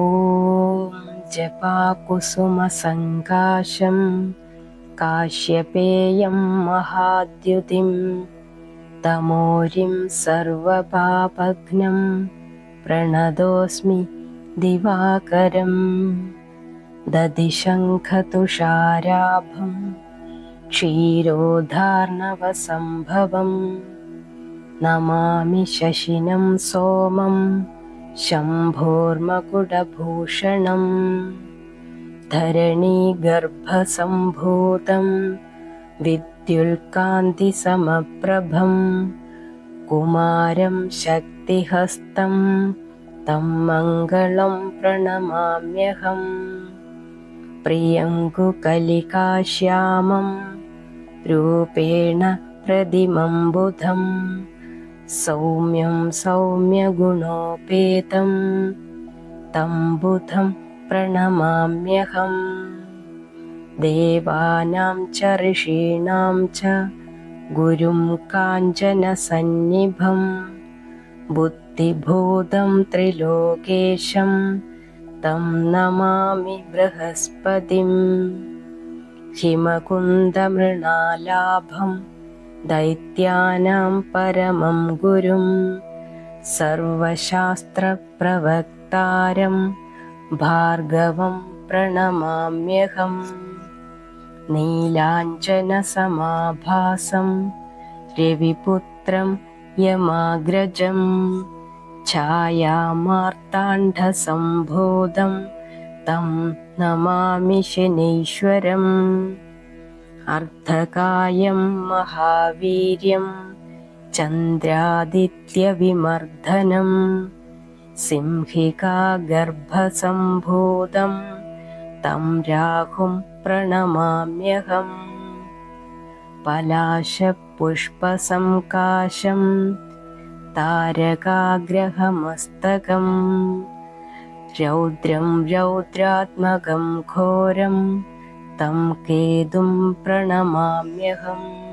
ॐ जपाकुसुमसङ्काशं काश्यपेयं महाद्युतिं तमोरिं सर्वपापघ्नं प्रणतोऽस्मि दिवाकरम् दधिशङ्खतुषाराभं क्षीरोधार्णवसम्भवम् नमामि शशिनं सोमं शम्भोर्मकुटभूषणम् धरणीगर्भसम्भूतं विद्युल्कान्तिसमप्रभम् कुमारं शक्तिहस्तं तं मङ्गलं प्रणमाम्यहम्। प्रियङ्कुकलिकाश्यामं रूपेण प्रतिमं बुधम् सौम्यं सौम्यगुणोपेतं तं बुधं प्रणमाम्यहम् देवानां च ऋषीणां च गुरुं काञ्चनसन्निभं। बुद्धिभूतं त्रिलोकेशं तं नमामि बृहस्पतिं। हिमकुन्दमृणालाभं दैत्यानां परमं गुरुं सर्वशास्त्रप्रवक्तारं भार्गवं प्रणमाम्यहम् नीलाञ्जनसमाभासं रविपुत्रं यमाग्रजं छायामार्ताण्डसम्बोधं तं नमामि शनीश्वरम् अर्धकायं महावीर्यं चन्द्रादित्यविमर्दनं सिंहिकागर्भसम्भूतं तं राहुं प्रणमाम्यहम् पलाशपुष्पसङ्काशं तारकाग्रहमस्तकम् रौद्रं रौद्रात्मकं घोरं तं केतुं प्रणमाम्यहम्